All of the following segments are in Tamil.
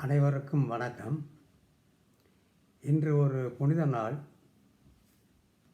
அனைவருக்கும் வணக்கம். இன்று ஒரு புனித நாள்.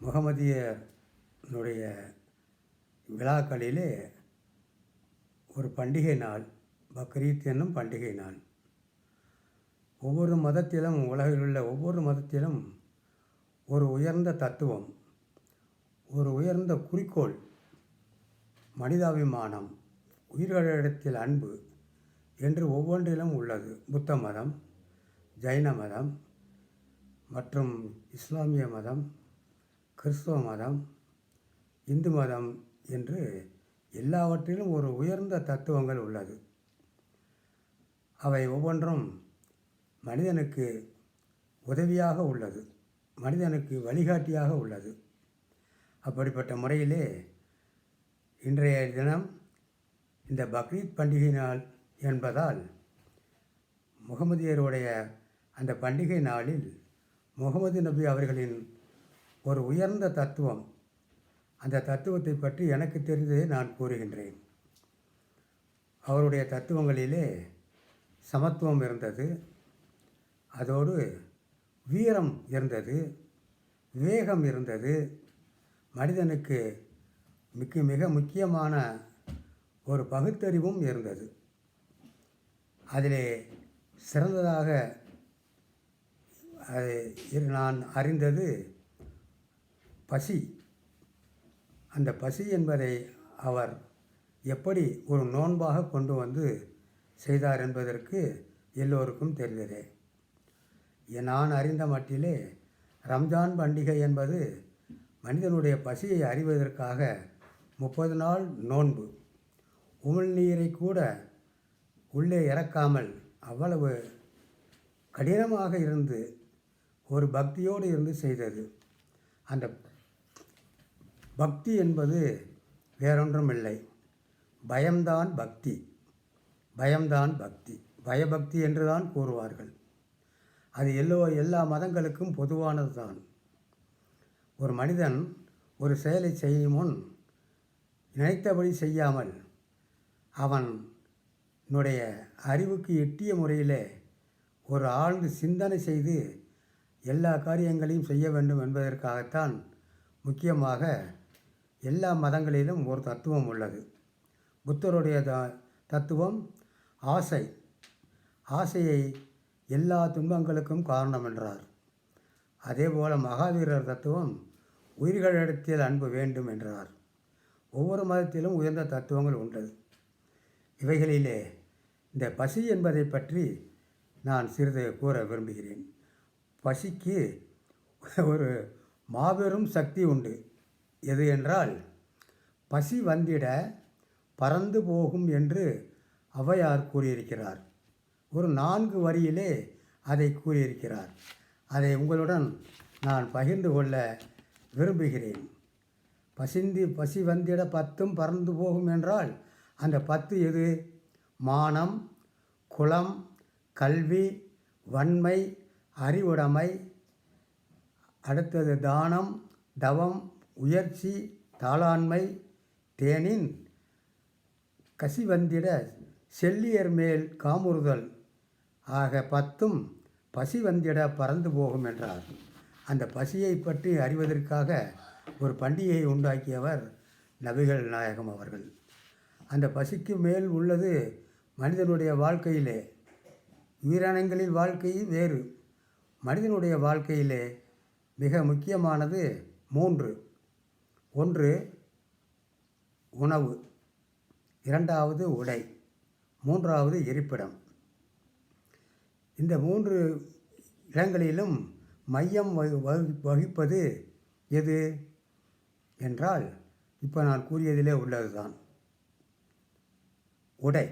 முகமதியனுடைய விழாக்களிலே ஒரு பண்டிகை நாள் பக்ரீத் என்னும் பண்டிகை நாள். ஒவ்வொரு மதத்திலும் உலகில் உள்ள ஒவ்வொரு மதத்திலும் ஒரு உயர்ந்த தத்துவம் ஒரு உயர்ந்த குறிக்கோள் மனிதாபிமானம் உயிர்களிடத்தில் அன்பு என்று ஒவ்வொன்றிலும் உள்ளது. புத்த மதம் ஜைன மதம் மற்றும் இஸ்லாமிய மதம் கிறிஸ்துவ மதம் இந்து மதம் என்று எல்லாவற்றிலும் ஒரு உயர்ந்த தத்துவங்கள் உள்ளது. அவை ஒவ்வொன்றும் மனிதனுக்கு உதவியாக உள்ளது. மனிதனுக்கு வழிகாட்டியாக உள்ளது. அப்படிப்பட்ட முறையிலே இன்றைய தினம் இந்த பக்ரீத் பண்டிகை நாள் என்பதால் முகமதியருடைய அந்த பண்டிகை நாளில் முகமது நபி அவர்களின் ஒரு உயர்ந்த தத்துவம் அந்த தத்துவத்தை பற்றி எனக்கு தெரிந்ததை நான் கூறுகின்றேன். அவருடைய தத்துவங்களிலே சமத்துவம் இருந்தது அதோடு வீரம் இருந்தது வேகம் இருந்தது. மனிதனுக்கு மிக மிக முக்கியமான ஒரு பகுத்தறிவும் இருந்தது. அதிலே சிறந்ததாக அது நான் அறிந்தது பசி. அந்த பசி என்பதை அவர் எப்படி ஒரு நோன்பாக கொண்டு வந்து செய்தார் என்பதற்கு எல்லோருக்கும் தெரிந்ததே. நான் அறிந்த மட்டிலே ரம்ஜான் பண்டிகை என்பது மனிதனுடைய பசியை அறிவதற்காக முப்பது நாள் நோன்பு. உமிழ்நீரை கூட உள்ளே இறக்காமல் அவ்வளவு கடினமாக இருந்து ஒரு பக்தியோடு இருந்து செய்தது. அந்த பக்தி என்பது வேறொன்றும் இல்லை பயம்தான் பக்தி. பயம்தான் பக்தி. பயபக்தி என்று தான் கூறுவார்கள். அது எல்லோ எல்லா மதங்களுக்கும் பொதுவானது தான் ஒரு மனிதன் ஒரு செயலை செய்யும் முன் நினைத்தபடி செய்யாமல் அவன் என்னுடைய அறிவுக்கு எட்டிய முறையிலே ஒரு ஆழ்ந்து சிந்தனை செய்து எல்லா காரியங்களையும் செய்ய வேண்டும் என்பதற்காகத்தான் முக்கியமாக எல்லா மதங்களிலும் ஒரு தத்துவம் உள்ளது. புத்தருடைய த தத்துவம் ஆசை. ஆசையை எல்லா துன்பங்களுக்கும் காரணம் என்றார். அதேபோல மகாவீரர் தத்துவம் உயிர்களிடத்தில் அன்பு வேண்டும் என்றார். ஒவ்வொரு மதத்திலும் உயர்ந்த தத்துவங்கள் உண்டு இவைகளிலே இந்த பசி என்பதை பற்றி நான் சிறிது கூற விரும்புகிறேன். பசிக்கு ஒரு மாபெரும் சக்தி உண்டு. எது என்றால் பசி வந்திட பறந்து போகும் என்று ஔவையார் கூறியிருக்கிறார். ஒரு நான்கு வரியிலே அதை கூறியிருக்கிறார். அதை உங்களுடன் நான் பகிர்ந்து கொள்ள விரும்புகிறேன். பசிந்து பசி வந்திட பத்தும் பறந்து போகும் என்றால் அந்த பத்து எது? மானம் குலம் கல்வி வன்மை அறிவுடைமை. அடுத்தது தானம் தவம் உயர்ச்சி தாளாண்மை தேனின் கசிவந்திட செல்லியர் மேல் காமுறுதல். ஆக பத்தும் பசி வந்திட பறந்து போகும் என்றார். அந்த பசியை பற்றி அறிவதற்காக ஒரு பண்டிகையை உண்டாக்கியவர் நபிகள் நாயகம் அவர்கள். அந்த பசிக்கு மேல் உள்ளது மனிதனுடைய வாழ்க்கையிலே. உயிரினங்களின் வாழ்க்கை வேறு. மனிதனுடைய வாழ்க்கையிலே மிக முக்கியமானது மூன்று. ஒன்று உணவு. இரண்டாவது உடை. மூன்றாவது இருப்பிடம். இந்த மூன்று இடங்களிலும் மையம் வகு- வகு- வகிப்பது எது? என்றால் இப்போ நான் கூறியதிலே உள்ளதுதான். உடை.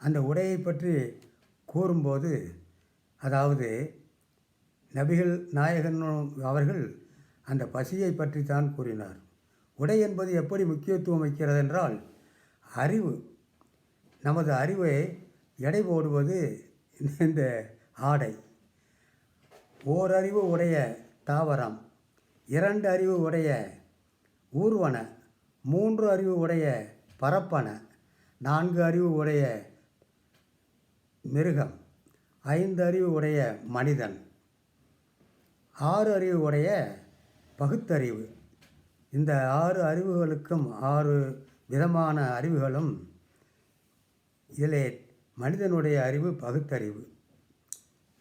அந்த உடையை பற்றி கூறும்போது அதாவது நபிகள் நாயகன் அவர்கள் அந்த பசியை பற்றி தான் கூறினார். உடை என்பது எப்படி முக்கியத்துவம் வைக்கிறது என்றால் அறிவு. நமது அறிவை எடை போடுவது இந்த ஆடை. ஓரறிவு உடைய தாவரம் இரண்டு அறிவு உடைய ஊர்வன மூன்று அறிவு உடைய பரப்பன நான்கு அறிவு உடைய மிருகம் ஐந்து அறிவு உடைய மனிதன் ஆறு அறிவு உடைய பகுத்தறிவு. இந்த ஆறு அறிவுகளுக்கும் ஆறு விதமான அறிவுகளும் இதிலே மனிதனுடைய அறிவு பகுத்தறிவு.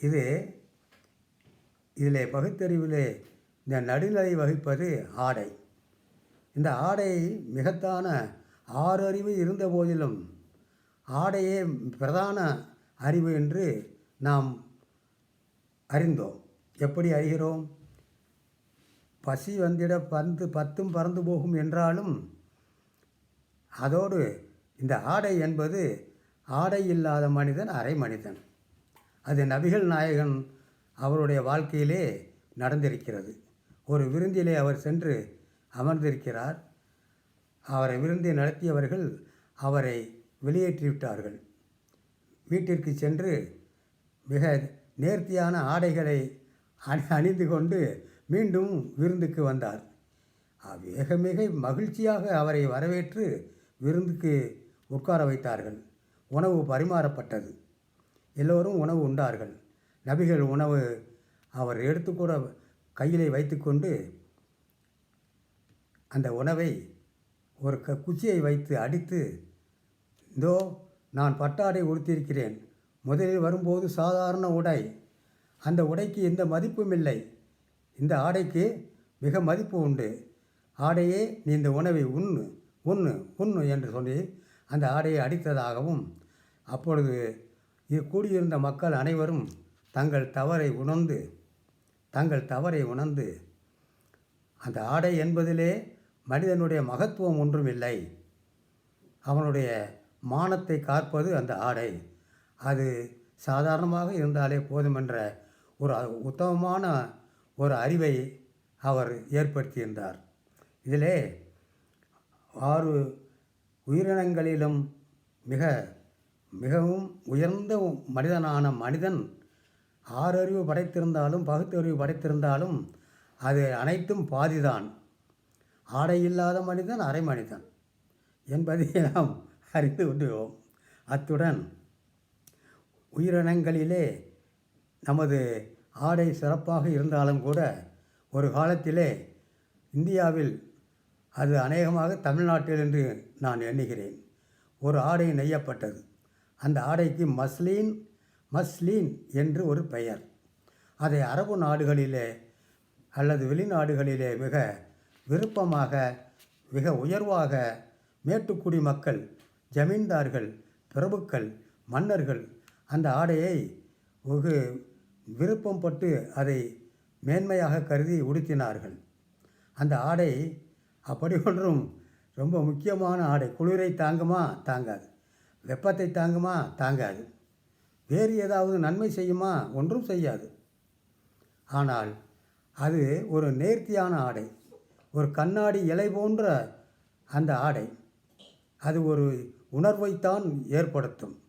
இது இதிலே பகுத்தறிவிலே இந்த நடுநிலை வகிப்பது ஆடை. இந்த ஆடை மிகத்தான ஆறு அறிவு இருந்த போதிலும் ஆடையே பிரதான அறிவு என்று நாம் அறிந்தோம். எப்படி அறிகிறோம்? பசி வந்திட பந்து பத்தும் பறந்து போகும் என்றாலும் அதோடு இந்த ஆடை என்பது ஆடை இல்லாத மனிதன் அரை மனிதன். அது நபிகள் நாயகன் அவருடைய வாழ்க்கையிலே நடந்திருக்கிறது. ஒரு விருந்திலே அவர் சென்று அமர்ந்திருக்கிறார். அவரை விருந்தை நடத்தியவர்கள் அவரை வெளியேற்றிவிட்டார்கள். வீட்டிற்கு சென்று மிக நேர்த்தியான ஆடைகளை அணி அணிந்து கொண்டு மீண்டும் விருந்துக்கு வந்தார். மிக மிக மகிழ்ச்சியாக அவரை வரவேற்று விருந்துக்கு உட்கார வைத்தார்கள். உணவு பரிமாறப்பட்டது. எல்லோரும் உணவு உண்டார்கள். நபிகள் உணவு அவர் எடுத்துக்கூட கையிலே வைத்துக்கொண்டு அந்த உணவை ஒரு க குச்சியை வைத்து அடித்து இதோ நான் பட்டாடை உடுத்தியிருக்கிறேன். முதலில் வரும்போது சாதாரண உடை. அந்த உடைக்கு எந்த மதிப்பும் இல்லை. இந்த ஆடைக்கு மிக மதிப்பு உண்டு. ஆடையே நீ இந்த உணவை உண்ணு உண்ணு உண்ணு என்று சொல்லி அந்த ஆடையை அடித்ததாகவும் அப்பொழுது கூடியிருந்த மக்கள் அனைவரும் தங்கள் தவறை உணர்ந்து தங்கள் தவறை உணர்ந்து அந்த ஆடை என்பதிலே மனிதனுடைய மகத்துவம் ஒன்றும் இல்லை. அவனுடைய மானத்தை காப்பது அந்த ஆடை. அது சாதாரணமாக இருந்தாலே போதுமென்ற ஒரு உத்தமமான ஒரு அறிவை அவர் ஏற்படுத்தியிருந்தார். இதிலே ஆறு உயிரினங்களிலும் மிக மிகவும் உயர்ந்த மனிதனான மனிதன் ஆறறிவு படைத்திருந்தாலும் பகுத்தறிவு படைத்திருந்தாலும் அது அனைத்தும் பாதிதான். ஆடை இல்லாத மனிதன் அரை மனிதன் என்பதை நாம் அறிந்து கொண்டுவோம் அத்துடன் உயிரினங்களிலே நமது ஆடை சிறப்பாக இருந்தாலும் கூட ஒரு காலத்திலே இந்தியாவில் அது அநேகமாக தமிழ்நாட்டில் என்று நான் எண்ணுகிறேன். ஒரு ஆடை நெய்யப்பட்டது. அந்த ஆடைக்கு மஸ்லீன் மஸ்லீன் என்று ஒரு பெயர். அதை அரபு நாடுகளிலே அல்லது வெளிநாடுகளிலே மிக விருப்பமாக மிக உயர்வாக மேட்டுக்குடி மக்கள் ஜமீன்தார்கள் பிரபுக்கள் மன்னர்கள் அந்த ஆடையை வெகு விருப்பம் பட்டு அதை மேன்மையாக கருதி உடுத்தினார்கள். அந்த ஆடை அப்படி ஒன்றும் ரொம்ப முக்கியமான ஆடை. குளிரை தாங்குமா? தாங்காது. வெப்பத்தை தாங்குமா? தாங்காது. வேறு ஏதாவது நன்மை செய்யுமா? ஒன்றும் செய்யாது. ஆனால் அது ஒரு நேர்த்தியான ஆடை. ஒரு கண்ணாடி இலை போன்ற அந்த ஆடை அது ஒரு உணர்வைத்தான் ஏற்படுத்தும்.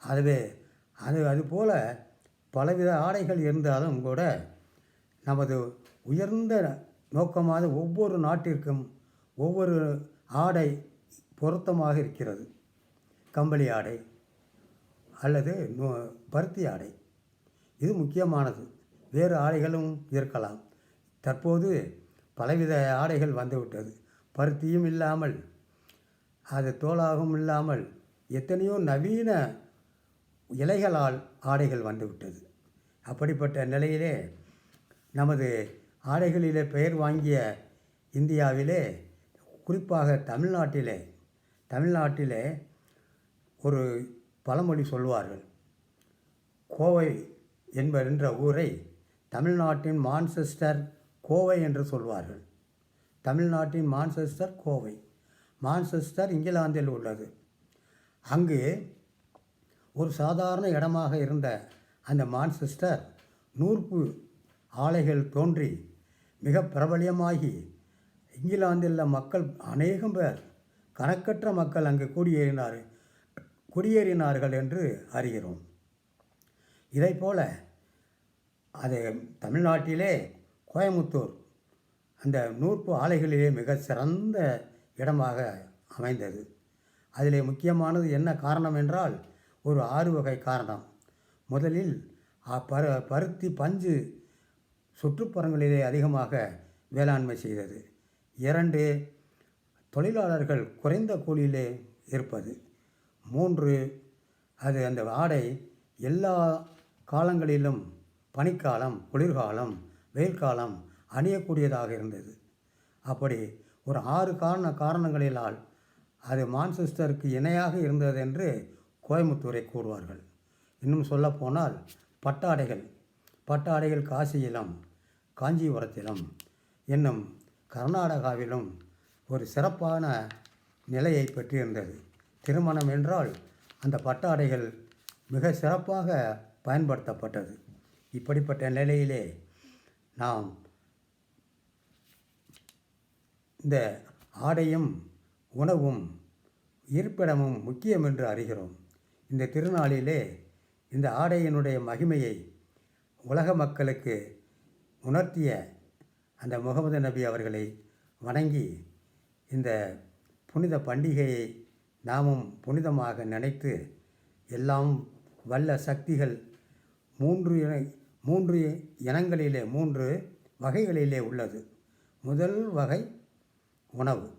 அதுவே அது அதுபோல் பலவித ஆடைகள் இருந்தாலும் கூட நமது உயர்ந்த நோக்கமாக ஒவ்வொரு நாட்டிற்கும் ஒவ்வொரு ஆடை பொருத்தமாக இருக்கிறது. கம்பளி ஆடை அல்லது நோ பருத்தி ஆடை. இது முக்கியமானது. வேறு ஆடைகளும் இருக்கலாம். தற்போது பலவித ஆடைகள் வந்துவிட்டது. பருத்தியும் இல்லாமல் அது தோலாகவும் இல்லாமல் எத்தனையோ நவீன இலைகளால் ஆடைகள் வந்துவிட்டது. அப்படிப்பட்ட நிலையிலே நமது ஆடைகளிலே பெயர் வாங்கிய இந்தியாவிலே குறிப்பாக தமிழ்நாட்டிலே தமிழ்நாட்டிலே ஒரு பழமொழி சொல்வார்கள் கோவை என்பதென்ற ஊரை தமிழ்நாட்டின் மான்செஸ்டர் கோவை என்று சொல்வார்கள். தமிழ்நாட்டின் மான்செஸ்டர் கோவை. மான்செஸ்டர் இங்கிலாந்தில் உள்ளது. அங்கு ஒரு சாதாரண இடமாக இருந்த அந்த மான்செஸ்டர் நூற்பு ஆலைகள் தோன்றி மிக பிரபலியமாகி இங்கிலாந்தில் மக்கள் அநேகம் பேர் கணக்கற்ற மக்கள் அங்கு குடியேறினார் குடியேறினார்கள் என்று அறிகிறோம். இதைப்போல அது தமிழ்நாட்டிலே கோயமுத்தூர் அந்த நூற்பு ஆலைகளிலே மிக சிறந்த இடமாக அமைந்தது. அதிலே முக்கியமானது என்ன காரணம் என்றால் ஒரு ஆறு வகை காரணம். முதலில் அப்பரு பருத்தி பஞ்சு சுற்றுப்புறங்களிலே அதிகமாக வேளாண்மை செய்தது. இரண்டு தொழிலாளர்கள் குறைந்த கூலியிலே இருப்பது. மூன்று அது அந்த ஆடை எல்லா காலங்களிலும் பனிக்காலம் குளிர்காலம் வெயில் காலம் அணியக்கூடியதாக இருந்தது. அப்படி ஒரு ஆறு காரண காரணங்களினால் அது மான்செஸ்டருக்கு இணையாக இருந்தது என்று கோயம்புத்தூரை கூறுவார்கள். இன்னும் சொல்லப்போனால் பட்டாடைகள் பட்டாடைகள் காசியிலும் காஞ்சிபுரத்திலும் இன்னும் கர்நாடகாவிலும் ஒரு சிறப்பான நிலையை பெற்றிருந்தது. திருமணம் என்றால் அந்த பட்டாடைகள் மிக சிறப்பாக பயன்படுத்தப்பட்டது. இப்படிப்பட்ட நிலையிலே நாம் இந்த ஆடையும் உணவும் இருப்பிடமும் முக்கியம் என்று அறிகிறோம். இந்த திருநாளிலே இந்த ஆடையினுடைய மகிமையை உலக மக்களுக்கு உணர்த்திய அந்த முகமது நபி அவர்களை வணங்கி இந்த புனித பண்டிகையை நாமும் புனிதமாக நினைத்து எல்லாம் வல்ல சக்திகள் மூன்று மூன்று இனங்களிலே மூன்று வகைகளிலே உள்ளது. முதல் வகை உணவு.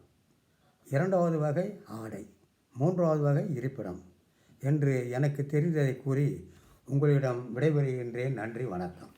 இரண்டாவது வகை ஆடை. மூன்றாவது வகை இருப்பிடம் என்று எனக்கு தெரிந்ததை கூறி உங்களிடம் விடைபெறுகின்றேன். நன்றி வணக்கம்.